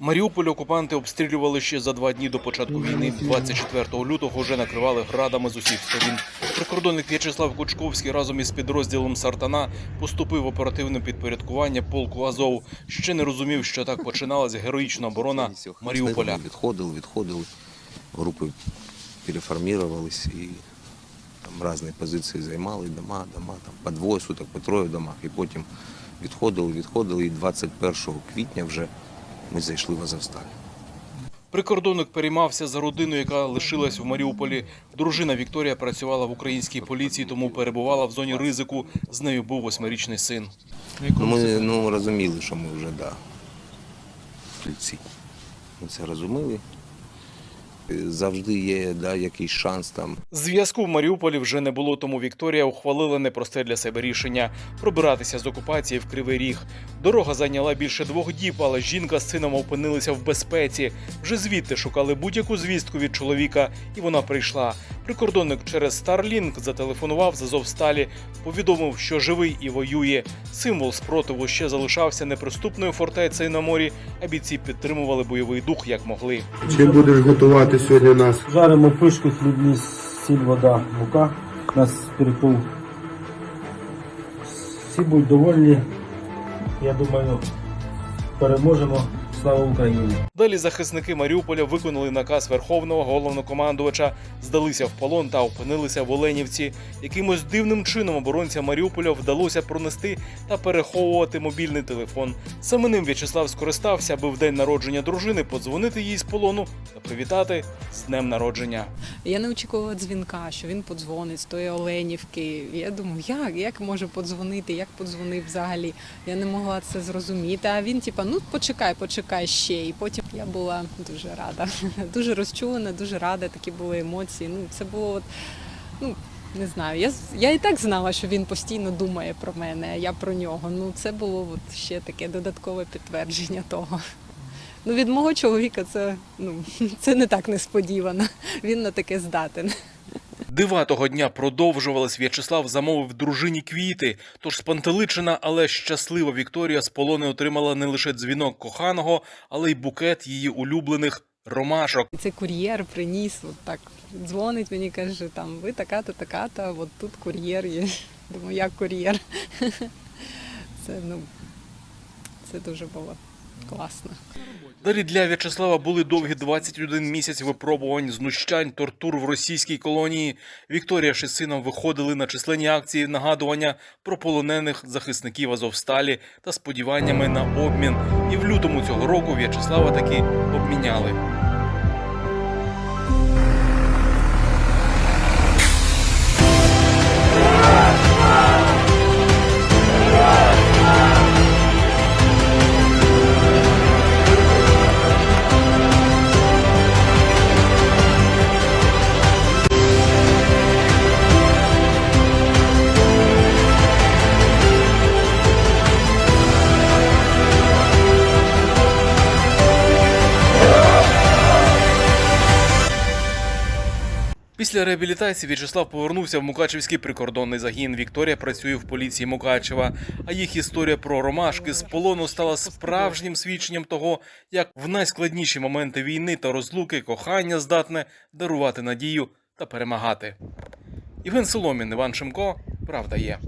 Маріуполь окупанти обстрілювали ще за два дні до початку війни. 24 лютого вже накривали градами з усіх сторін. Прикордонник В'ячеслав Кучковський разом із підрозділом Сартана поступив оперативне підпорядкування полку Азов. Ще не розумів, що так починалась героїчна оборона Маріуполя. Відходили, відходили, групи переформувались і там різні позиції займали, дома, дома, там по двоє суток, по троє домах. І потім відходили, відходили. І 21 квітня вже ми зайшли в Азовсталь. Прикордонник переймався за родину, яка лишилась в Маріуполі. Дружина Вікторія працювала в українській поліції, тому перебувала в зоні ризику. З нею був восьмирічний син. Ну, ми ну, розуміли, що ми вже да, це розуміли. Завжди є да, якийсь шанс там Зв'язку в Маріуполі вже не було, тому Вікторія ухвалила непросте для себе рішення пробиратися з окупації в Кривий Ріг. Дорога зайняла більше двох діб, але жінка з сином опинилися в безпеці. Вже звідти шукали будь-яку звістку від чоловіка, і вона прийшла. Прикордонник через Starlink зателефонував з Азовсталі, повідомив, що живий і воює. Символ спротиву ще залишався неприступною фортецею на морі, а бійці підтримували бойовий дух як могли. Чим будеш готувати сьогодні нас? Жаримо пишку, хлібні, сіль, вода, мука. Нас перепил. Всі будуть довольні. Я думаю, переможемо. Слава Україні! Далі захисники Маріуполя виконали наказ верховного головнокомандувача, здалися в полон та опинилися в Оленівці. Якимось дивним чином оборонцям Маріуполя вдалося пронести та переховувати мобільний телефон. Саме ним В'ячеслав скористався, аби в день народження дружини подзвонити їй з полону та привітати з днем народження. Я не очікувала дзвінка, що він подзвонить з тої Оленівки. Я думаю, як, як може подзвонити, як подзвонив взагалі. Я не могла це зрозуміти. А він, типа, ну почекай, почекай ще. І потім я була дуже рада, дуже розчулена, дуже рада. Такі були емоції. Ну, це було от, ну. Не знаю, я, я і так знала, що він постійно думає про мене, а я про нього. Ну, це було от ще таке додаткове підтвердження того. Ну, від мого чоловіка це, ну, це не так несподівано. Він на таке здатен. Дива того дня продовжувались. В'ячеслав замовив дружині квіти. Тож спантеличена, але щаслива Вікторія з полони отримала не лише дзвінок коханого, але й букет її улюблених ромашок. І цей кур'єр приніс, от так дзвонить мені, каже, там ви така-то, така-то, от тут кур'єр є. Думаю, як кур'єр. Це ну це дуже було класно. Далі для В'ячеслава були довгі 21 місяць випробувань, знущань, тортур в російській колонії. Вікторія ж із сином виходили на численні акції нагадування про полонених захисників Азовсталі та сподіваннями на обмін. І в лютому цього року В'ячеслава таки обміняли. Після реабілітації В'ячеслав повернувся в Мукачевський прикордонний загін. Вікторія працює в поліції Мукачева. А їх історія про ромашки з полону стала справжнім свідченням того, як в найскладніші моменти війни та розлуки кохання здатне дарувати надію та перемагати. Івен Соломін, Іван Шимко, правда є.